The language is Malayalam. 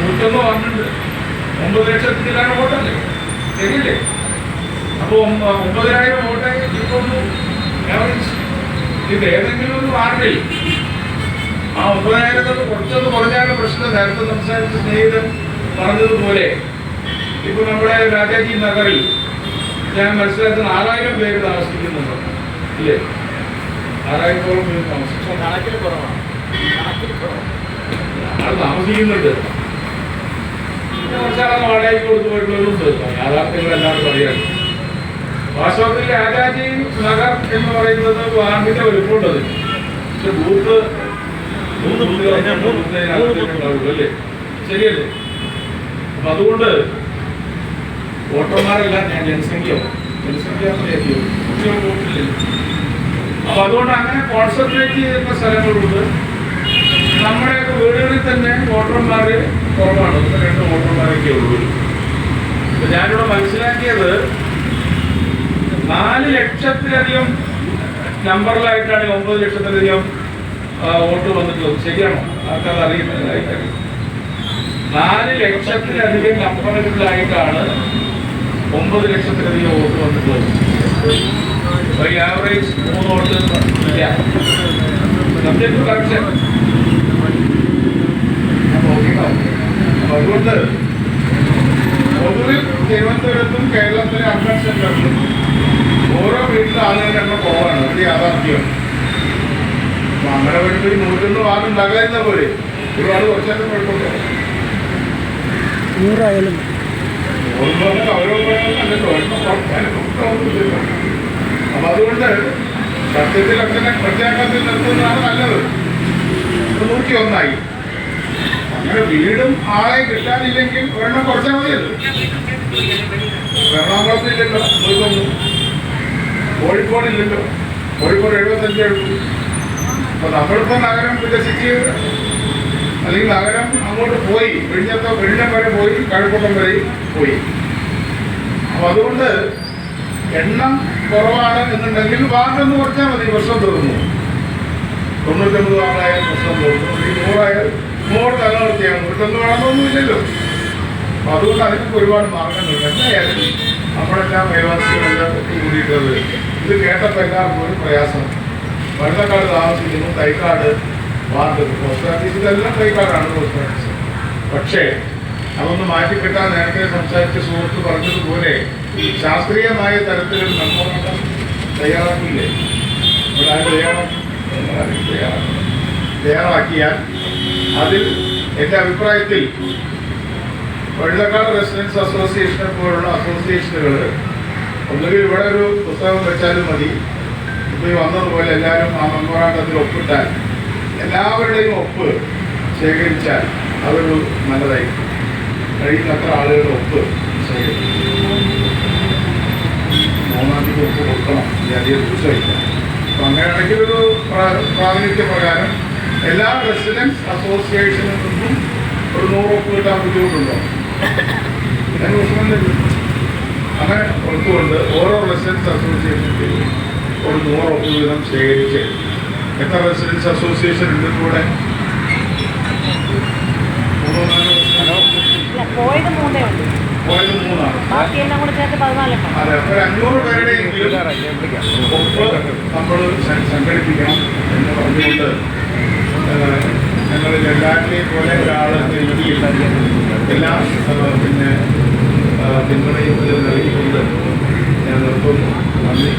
നൂറ്റൊന്ന് പറഞ്ഞിട്ടുണ്ട് ഒമ്പത് ലക്ഷത്തിലാണ് വോട്ടല്ലേ ശരിയല്ലേ അപ്പൊ ഒമ്പ- ഒമ്പതിനായിരം വോട്ടായി ഇപ്പൊ ഒന്ന് average ഇത് ഏതെങ്കിലും ഒരു വാർഡിൽ ആ ഒമ്പതിനായിരത്തൊന്ന് കുറച്ചൊന്ന് കുറഞ്ഞാലും പ്രശ്നം നേരത്തെ സംസാരിച്ച സ്നേഹിതൻ പറഞ്ഞതുപോലെ ഇപ്പൊ നമ്മുടെ രാജാജി നഗറിൽ ഞാൻ മനസ്സിലാക്കുന്ന ആറായിരം പേര് താമസിക്കുന്നുണ്ട് ഇല്ലേ ആറായിരത്തോളം പേര് താമസിക്കും കണക്കിൽ കുറവാണ് കണക്കിൽ കുറവാണ് ആൾ താമസിക്കുന്നുണ്ട്. വാടകയ്ക്ക് കൊടുത്തു പോയിട്ടുള്ളവരുണ്ട് യാഥാർത്ഥ്യങ്ങൾ എല്ലാവരും വാസ്തവത്തിൽ രാജാജി നഗർ എന്ന് പറയുന്നത് വാർഡിന്റെ വലുപ്പമുണ്ടത് പക്ഷെ ബൂത്ത് മൂന്ന് മൂന്ന് അല്ലേ? ശരിയല്ലേ? അപ്പൊ അതുകൊണ്ട് വോട്ടർമാരെല്ലാം ഞാൻ ജനസംഖ്യ ജനസംഖ്യ അപ്പൊ അതുകൊണ്ട് അങ്ങനെ കോൺസെൻട്രേറ്റ് ചെയ്യുന്ന സ്ഥലങ്ങളുണ്ട്. നമ്മുടെയൊക്കെ വീടുകളിൽ തന്നെ വോട്ടർമാർ കുറവാണ്. ഒന്ന് രണ്ട് വോട്ടർമാരൊക്കെ ഉള്ളൂ. അപ്പൊ ഞാനിവിടെ മനസ്സിലാക്കിയത് നാല് ലക്ഷത്തിലധികം നമ്പറിലായിട്ടാണ് ഒമ്പത് ലക്ഷത്തിലധികം വോട്ട് വന്നിട്ടുള്ളത്. ശരിയാണോ? ആൾക്കാർ അറിയുന്നതായിട്ട് നാല് ലക്ഷത്തിലധികം നമ്പറുകളിലായിട്ടാണ് ഒമ്പത് ലക്ഷത്തിലധികം വോട്ട് വന്നിട്ടുള്ളത്. ഒരു ആവറേജ് മൂന്ന് വോട്ട് ഇല്ല. സബ്ജക്ട് കറക്ഷൻ അപ്പൊ അതുകൊണ്ട് പൊതുവിൽ തിരുവനന്തപുരത്തും കേരളത്തിലെ അർബൻ സെന്ററിലും ഓരോ വീട്ടിലെ ആളുകളുടെ കുറവാണ്. ഒരു യാഥാർത്ഥ്യം. അങ്ങനെ വരുമ്പോൾ ഈ നൂറ്റൊന്ന് വാർഡ് ഉണ്ടാകാതിരുന്ന പോലെ ഒരുപാട് കുറച്ചൊക്കെ കുഴപ്പമില്ല. നൂറായാലും. അപ്പൊ അതുകൊണ്ട് സത്യത്തിൽ അങ്ങനെ പ്രത്യാഘാതത്തിൽ നിർത്തുന്നതാണ് നല്ലത്. നൂറ്റി ഒന്നായി അങ്ങനെ വീടും ആളെ കിട്ടാനില്ലെങ്കിൽ ഒരെണ്ണം കുറച്ചാൽ മതിയല്ലോ. എറണാകുളത്തില്ലല്ലോ നൂറ്റൊന്ന് കോഴിക്കോടില്ലല്ലോ കോഴിക്കോട് എഴുപത്തഞ്ചേ ഉള്ളൂ. അപ്പൊ നമ്മളിപ്പോ നഗരം വികസിച്ച് അല്ലെങ്കിൽ നഗരം അങ്ങോട്ട് പോയി വിഴിഞ്ഞത്തോ വിഴിഞ്ഞം വരെ പോയി കഴക്കൂട്ടം വരെ പോയി. അപ്പൊ അതുകൊണ്ട് എണ്ണം കുറവാണ് എന്നുണ്ടെങ്കിൽ വാർഡെന്ന് കുറച്ചാൽ മതി പ്രശ്നം തീർന്നു. തൊണ്ണൂറ്റൊമ്പത് വാർഡായാലും പ്രശ്നം തീർന്നു. ഈ നൂറ് നിലനിർത്തിയാണ് നൂറ്റൊന്ന് വേണമെന്നൊന്നുമില്ലല്ലോ. അപ്പൊ അതുകൊണ്ട് അതിനൊക്കെ ഒരുപാട് മാർഗങ്ങളുണ്ട്. എന്തായാലും നമ്മളെല്ലാം അയൽവാസികളെല്ലാം കൂടിയിട്ടത് ഇത് കേട്ടപ്പോൾ എല്ലാവർക്കും ഒരു പ്രയാസം. വെള്ളക്കാട് താമസിക്കുന്നു തൈക്കാട് വാർഡ് പോസ്റ്റ് ഓഫീസ് ഇതെല്ലാം തൈക്കാടാണ് പോസ്റ്റ് ഓഫീസ്. പക്ഷേ അതൊന്ന് മാറ്റിക്കിട്ടാൻ നേരത്തെ സംസാരിച്ച സുഹൃത്ത് പറഞ്ഞതുപോലെ ശാസ്ത്രീയമായ തരത്തിൽ മെമ്മോറണ്ടം തയ്യാറാക്കില്ലേ ഇവിടെ തയ്യാറാക്കി. തയ്യാറാക്കിയാൽ അതിൽ എന്റെ അഭിപ്രായത്തിൽ വെള്ളക്കാട് റെസിഡൻസ് അസോസിയേഷനെ പോലുള്ള അസോസിയേഷനുകൾ ഒന്നുകിൽ ഇവിടെ ഒരു പുസ്തകം വെച്ചാലും മതി. ഇപ്പോൾ ഈ വന്നതുപോലെ എല്ലാവരും ആ മെമ്മോറാണ്ടത്തിൽ ഒപ്പിട്ടാൽ എല്ലാവരുടെയും ഒപ്പ് ശേഖരിച്ചാൽ അതൊരു നല്ലതായിരിക്കും. കഴിയുന്നത്ര ആളുകളുടെ ഒപ്പ് ശേഖരിക്കും. മൂന്നാം തീയതി ഒപ്പ് കൊടുക്കണം. ഇനി അധികം ദിവസമില്ല. അപ്പം അങ്ങനെയാണെങ്കിൽ ഒരു പ്രാതിനിധ്യ പ്രകാരം എല്ലാ റെസിഡൻസ് അസോസിയേഷനിൽ നിന്നും ഒരു നൂറ് ഒപ്പ് കിട്ടാൻ ബുദ്ധിമുട്ടുണ്ടോ അങ്ങനെ ഉൾക്കൊണ്ട് ഓരോ റെസിഡൻസ് അസോസിയേഷനിൽ ഒരു നൂറ് ഒപ്പ് വീതം ശേഖരിച്ച് എത്ര റെസിഡൻസ് അസോസിയേഷൻ ഉണ്ട് കൂടെ പോയത് മൂന്നാണ്. അതെ ഒരു അഞ്ഞൂറ് പേരുടെ ഒപ്പ് നമ്മൾ സംഘടിപ്പിക്കണം എന്ന് പറഞ്ഞുകൊണ്ട് ഞങ്ങൾ ലഡാക്കിലെ പോലെ ഒരാളെ ഇന്ത്യയിൽ എല്ലാ പിന്നെ പിന്തുണയും നൽകിക്കൊണ്ട് ഞാൻ നിർത്തുന്നു നന്ദി.